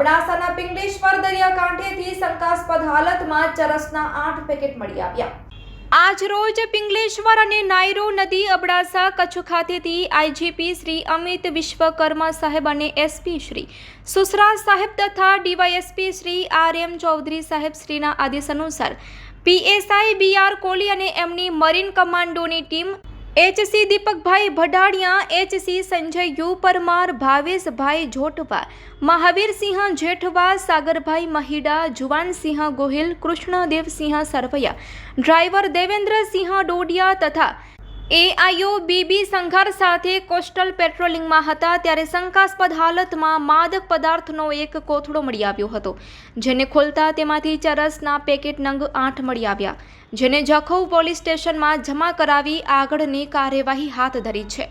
અબડાસાના પિંગલેશ્વર દરિયાકાંઠેથી શંકાસ્પદ હાલતમાં ચરસના આઠ પેકેટ મળી આવ્યા. આજરોજ પિંગલેશ્વર અને નાયરો નદી અબડાસા કચ્છ ખાતેથી આઈજીપી શ્રી અમિત વિશ્વકર્મા સાહેબ અને એસપી શ્રી સુસરા સાહેબ તથા DYSP Shri R M Chaudhari સાહેબ શ્રીના આદેશ અનુસાર પીએસઆઈ બી આર કોહલી અને એમની marine કમાન્ડોની team HC Deepakbhai Bhadadiya, HC Sanjay U Parmar, Bhaveshbhai Jotva, Mahavirsinh Jethva, Sagarbhai Mahida, Juvansinh Gohil, Krishnadevsinh Sarvaiya, driver Devendrasinh Dodiya તથા AIO BB સંઘાર સાથે coastal પેટ્રોલિંગમાં હતા ત્યારે શંકાસ્પદ હાલતમાં માદક પદાર્થનો એક કોથળો મળી આવ્યો હતો, જેને ખોલતા તેમાંથી ચરસના પેકેટ નંગ આઠ મળી આવ્યા, જેને જખૌ પોલીસ સ્ટેશનમાં જમા કરાવી આગળની કાર્યવાહી હાથ ધરી છે.